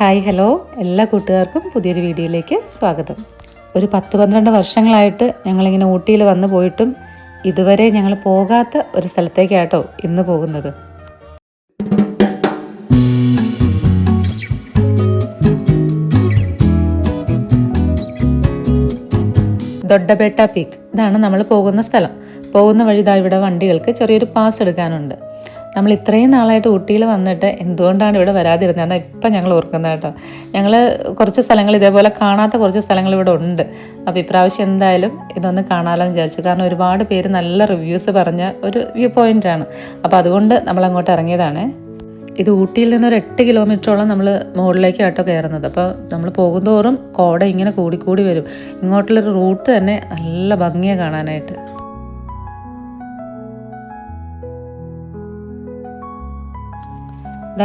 Hi hello. എല്ലാ കൂട്ടുകാർക്കും പുതിയൊരു വീഡിയോയിലേക്ക് സ്വാഗതം. ഒരു പത്ത് പന്ത്രണ്ട് വർഷങ്ങളായിട്ട് ഞങ്ങളിങ്ങനെ ഊട്ടിയിൽ വന്നു പോയിട്ടും ഇതുവരെ ഞങ്ങൾ പോകാത്ത ഒരു സ്ഥലത്തേക്കാട്ടോ ഇന്ന് പോകുന്നത്. ദൊഡ്ഡപേട്ട പീക്ക്. ഇതാണ് നമ്മൾ പോകുന്ന സ്ഥലം. പോകുന്ന വഴി ഇതാ ഇവിടെ വണ്ടികൾക്ക് ചെറിയൊരു പാസ് എടുക്കാനുണ്ട്. നമ്മൾ ഇത്രയും നാളായിട്ട് ഊട്ടിയിൽ വന്നിട്ട് എന്തുകൊണ്ടാണ് ഇവിടെ വരാതിരുന്നത്? എന്നാൽ ഇപ്പം ഞങ്ങൾ ഓർക്കുന്നത് കേട്ടോ. ഞങ്ങൾ കുറച്ച് സ്ഥലങ്ങൾ ഇതേപോലെ കാണാത്ത കുറച്ച് സ്ഥലങ്ങൾ ഇവിടെ ഉണ്ട്. അപ്പോൾ ഇപ്രാവശ്യം എന്തായാലും ഇതൊന്ന് കാണാമല്ലോ എന്ന് വിചാരിച്ചു. കാരണം ഒരുപാട് പേര് നല്ല റിവ്യൂസ് പറഞ്ഞ ഒരു വ്യൂ പോയിന്റാണ് അപ്പോൾ അതുകൊണ്ട് നമ്മൾ അങ്ങോട്ട് ഇറങ്ങിയതാണ്. ഇത് ഊട്ടിയിൽ നിന്ന് ഒരു എട്ട് കിലോമീറ്ററോളം നമ്മൾ മുകളിലേക്ക് ആട്ടോ കയറുന്നത്. അപ്പോൾ നമ്മൾ പോകുന്തോറും കോട ഇങ്ങനെ കൂടിക്കൂടി വരും. ഇങ്ങോട്ടുള്ളൊരു റൂട്ട് തന്നെ നല്ല ഭംഗിയാണ് കാണാനായിട്ട്.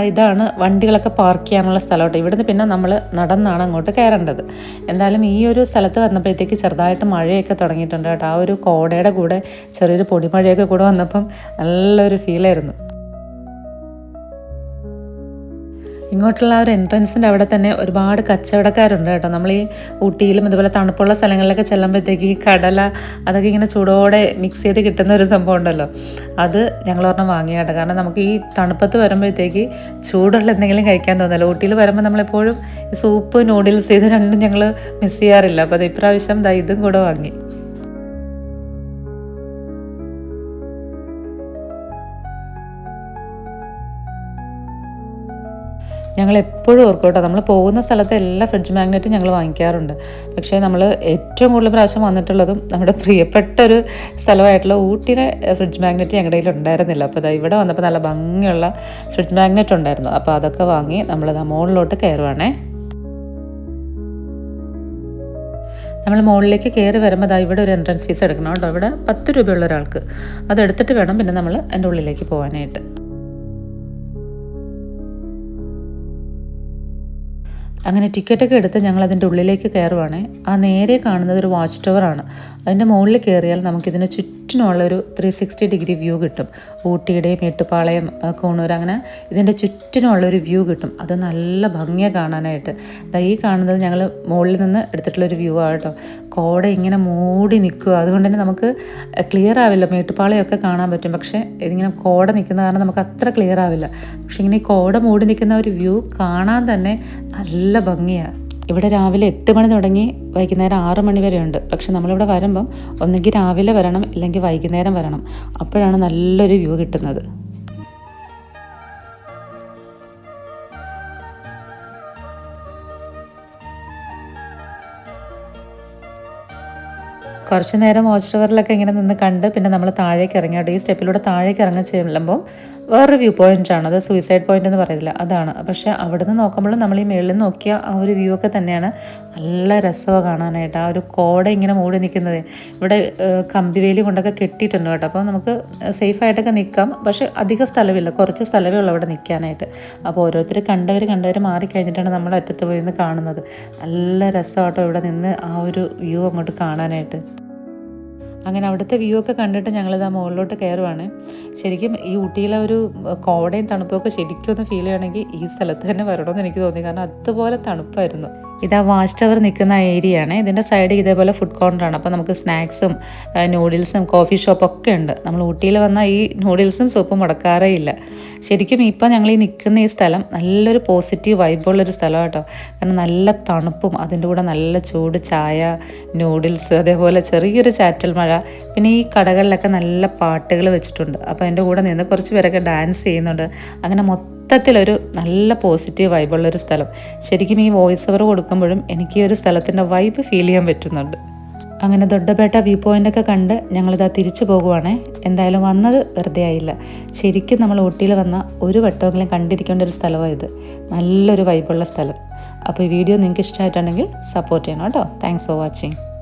ഇതാണ് വണ്ടികളൊക്കെ പാർക്ക് ചെയ്യാനുള്ള സ്ഥലം ഇവിടുന്ന് പിന്നെ നമ്മൾ നടന്നാണ് അങ്ങോട്ട് കയറേണ്ടത്. എന്തായാലും ഈ ഒരു സ്ഥലത്ത് വന്നപ്പോഴത്തേക്ക് ചെറുതായിട്ട് മഴയൊക്കെ തുടങ്ങിയിട്ടുണ്ട് കേട്ടോ. ആ ഒരു കോടയുടെ കൂടെ ചെറിയൊരു പൊടിമഴയൊക്കെ കൂടെ വന്നപ്പം നല്ലൊരു ഫീലായിരുന്നു ഇങ്ങോട്ടുള്ള ആ ഒരു എൻട്രൻസിന്റെ അവിടെ തന്നെ ഒരുപാട് കച്ചവടക്കാരുണ്ട് കേട്ടോ. നമ്മൾ ഈ ഊട്ടിയിലും ഇതുപോലെ തണുപ്പുള്ള സ്ഥലങ്ങളിലൊക്കെ ചെല്ലുമ്പോഴത്തേക്ക് ഈ കടല അതൊക്കെ ഇങ്ങനെ ചൂടോടെ മിക്സ് ചെയ്ത് കിട്ടുന്ന ഒരു സംഭവം ഉണ്ടല്ലോ. അത് ഞങ്ങൾ ഒരെണ്ണം വാങ്ങിയ കേട്ടോ. കാരണം നമുക്ക് ഈ തണുപ്പത്ത് വരുമ്പോഴത്തേക്ക് ചൂടുള്ള എന്തെങ്കിലും കഴിക്കാൻ തോന്നില്ല. ഊട്ടിയിൽ വരുമ്പോൾ നമ്മളെപ്പോഴും സൂപ്പ് നൂഡിൽസ് ഇത് രണ്ടും ഞങ്ങൾ മിസ് ചെയ്യാറില്ല. അപ്പോൾ അത് ഇപ്രാവശ്യം ഇതും കൂടെ വാങ്ങി. ഞങ്ങൾ എപ്പോഴും ഓർക്കും കേട്ടോ. നമ്മൾ പോകുന്ന സ്ഥലത്തെ എല്ലാ ഫ്രിഡ്ജ് മാഗ്നറ്റും ഞങ്ങൾ വാങ്ങിക്കാറുണ്ട്. പക്ഷേ നമ്മൾ ഏറ്റവും കൂടുതൽ പ്രാവശ്യം വന്നിട്ടുള്ളതും നമ്മുടെ പ്രിയപ്പെട്ട ഒരു സ്ഥലമായിട്ടുള്ള ഊട്ടിയിലെ ഫ്രിഡ്ജ് മാഗ്നറ്റ് ഞങ്ങളുടെ കയ്യിൽ ഉണ്ടായിരുന്നില്ല. അപ്പോൾ അത് ഇവിടെ വന്നപ്പോൾ നല്ല ഭംഗിയുള്ള ഫ്രിഡ്ജ് മാഗ്നറ്റ് ഉണ്ടായിരുന്നു. അപ്പോൾ അതൊക്കെ വാങ്ങി നമ്മൾ മുകളിലോട്ട് കയറുവാണേ. നമ്മൾ മുകളിലേക്ക് കയറി വരുമ്പോൾ അതാ ഇവിടെ ഒരു എൻട്രൻസ് ഫീസ് എടുക്കണം കേട്ടോ. ഇവിടെ പത്ത് രൂപയുള്ള ഒരാൾക്ക്. അത് എടുത്തിട്ട് വേണം പിന്നെ നമ്മൾ എന്റെ ഉള്ളിലേക്ക് പോകാനായിട്ട്. അങ്ങനെ ടിക്കറ്റൊക്കെ എടുത്ത് ഞങ്ങൾ അതിന്റെ ഉള്ളിലേക്ക് കയറുവാണേ ആ നേരെ കാണുന്നത് ഒരു വാച്ച് ടവറാണ് അതിന്റെ മുകളിൽ കയറിയാൽ നമുക്കിതിന് ചുറ്റിനുള്ള ഒരു ത്രീ സിക്സ്റ്റി ഡിഗ്രി വ്യൂ കിട്ടും. ഊട്ടിയുടെയും മേട്ടുപാളയം കോണൂർ അങ്ങനെ ഇതിന്റെ ചുറ്റിനുള്ളൊരു വ്യൂ കിട്ടും. അത് നല്ല ഭംഗിയാണ് കാണാനായിട്ട്. ഈ കാണുന്നത് ഞങ്ങൾ മുകളിൽ നിന്ന് എടുത്തിട്ടുള്ളൊരു വ്യൂ ആണ് കേട്ടോ. കോട ഇങ്ങനെ മൂടി നിൽക്കുക. അതുകൊണ്ട് തന്നെ നമുക്ക് ക്ലിയർ ആവില്ല. മേട്ടുപാളയൊക്കെ കാണാൻ പറ്റും. പക്ഷേ ഇതിങ്ങനെ കോട നിൽക്കുന്ന കാരണം നമുക്ക് അത്ര ക്ലിയർ ആവില്ല. പക്ഷെ ഇങ്ങനെ ഈ കോട മൂടി നിൽക്കുന്ന ഒരു വ്യൂ കാണാൻ തന്നെ നല്ല ഭംഗിയാണ് ഇവിടെ രാവിലെ എട്ട് മണി തുടങ്ങി വൈകുന്നേരം ആറ് മണി വരെ ഉണ്ട് പക്ഷെ നമ്മളിവിടെ വരുമ്പം ഒന്നെങ്കിൽ രാവിലെ വരണം ഇല്ലെങ്കിൽ വൈകുന്നേരം വരണം. അപ്പോഴാണ് നല്ലൊരു വ്യൂ കിട്ടുന്നത്. കുറച്ച് നേരം വാച്ച് ടവറിലൊക്കെ ഇങ്ങനെ നിന്ന് കണ്ട് പിന്നെ നമ്മൾ താഴേക്ക് ഇറങ്ങി കേട്ടോ ഈ സ്റ്റെപ്പിലൂടെ താഴേക്ക് ഇറങ്ങി ചെല്ലുമ്പോൾ വേറൊരു വ്യൂ പോയിന്റ് ആണ്. അത് സൂയിസൈഡ് പോയിന്റ് എന്ന് പറയുന്നില്ല. അതാണ്. പക്ഷെ അവിടെ നിന്ന് നോക്കുമ്പോൾ നമ്മൾ ഈ മേളിൽ നോക്കിയ ആ ഒരു വ്യൂ ഒക്കെ തന്നെയാണ് നല്ല രസമാണ് കാണാനായിട്ട്. ആ ഒരു കോട ഇങ്ങനെ മൂടി നിൽക്കുന്നത്. ഇവിടെ കമ്പിവേലി കൊണ്ടൊക്കെ കെട്ടിയിട്ടുണ്ട് കേട്ടോ. അപ്പോൾ നമുക്ക് സേഫ് ആയിട്ടൊക്കെ നിൽക്കാം. പക്ഷെ അധിക സ്ഥലമില്ല. കുറച്ച് സ്ഥലമേ ഉള്ളൂ അവിടെ നിൽക്കാനായിട്ട്. അപ്പോൾ ഓരോരുത്തർ കണ്ടവർ കണ്ടവർ മാറിക്കഴിഞ്ഞിട്ടാണ് നമ്മൾ അറ്റത്ത് പോയി നിന്ന് കാണുന്നത്. നല്ല രസമാട്ടോ ഇവിടെ നിന്ന് ആ ഒരു വ്യൂ അങ്ങോട്ട് കാണാനായിട്ട്. അങ്ങനെ അവിടുത്തെ വ്യൂ ഒക്കെ കണ്ടിട്ട് ഞങ്ങളിത് ആ മുകളിലോട്ട് കയറുവാണ് ശരിക്കും ഈ ഊട്ടിയിലെ ഒരു കോടയും തണുപ്പൊക്കെ ശരിക്കും ഒന്ന് ഫീൽ ചെയ്യണമെങ്കിൽ ഈ സ്ഥലത്ത് തന്നെ വരണമെന്ന് എനിക്ക് തോന്നി. കാരണം അതുപോലെ തണുപ്പായിരുന്നു. ഇതാ വാച്ച് ടവർ നിൽക്കുന്ന ഏരിയ ആണ് ഇതിന്റെ സൈഡ് ഇതേപോലെ ഫുഡ് കോർണറാണ് അപ്പോൾ നമുക്ക് സ്നാക്സും നൂഡിൽസും കോഫി ഷോപ്പൊക്കെ ഉണ്ട്. നമ്മൾ ഊട്ടിയിൽ വന്നാൽ ഈ നൂഡിൽസും സൂപ്പും മുടക്കാറേ ഇല്ല. ശരിക്കും ഇപ്പം ഞങ്ങൾ ഈ നിൽക്കുന്ന ഈ സ്ഥലം നല്ലൊരു പോസിറ്റീവ് വൈബുള്ളൊരു സ്ഥലം കേട്ടോ. കാരണം നല്ല തണുപ്പും അതിന്റെ കൂടെ നല്ല ചൂട് ചായ നൂഡിൽസ് അതേപോലെ ചെറിയൊരു ചാറ്റൽ മഴ പിന്നെ ഈ കടകളിലൊക്കെ നല്ല പാട്ടുകൾ വെച്ചിട്ടുണ്ട്. അപ്പോൾ എന്റെ കൂടെ നിന്ന് കുറച്ച് പേരൊക്കെ ഡാൻസ് ചെയ്യുന്നുണ്ട്. അങ്ങനെ മൊത്തത്തിലൊരു നല്ല പോസിറ്റീവ് വൈബുള്ളൊരു സ്ഥലം. ശരിക്കും ഈ വോയിസ് ഓവർ കൊടുക്കുമ്പോഴും എനിക്ക് ഒരു സ്ഥലത്തിന്റെ വൈബ് ഫീൽ ചെയ്യാൻ പറ്റുന്നുണ്ട്. അങ്ങനെ ദൊഡ്ഡപേട്ട വ്യൂ പോയിന്റൊക്കെ കണ്ട് ഞങ്ങളിതാ തിരിച്ചു പോകുവാണേ. എന്തായാലും വന്നത് വെറുതെ ആയില്ല. ശരിക്കും നമ്മൾ ഊട്ടിയിൽ വന്ന ഒരു വട്ടമെങ്കിലും കണ്ടിരിക്കേണ്ട ഒരു സ്ഥലമാണ് ഇത്. നല്ലൊരു വൈബുള്ള സ്ഥലം. അപ്പോൾ ഈ വീഡിയോ നിങ്ങൾക്ക് ഇഷ്ടമായിട്ടുണ്ടെങ്കിൽ സപ്പോർട്ട് ചെയ്യണം കേട്ടോ. Thanks for watching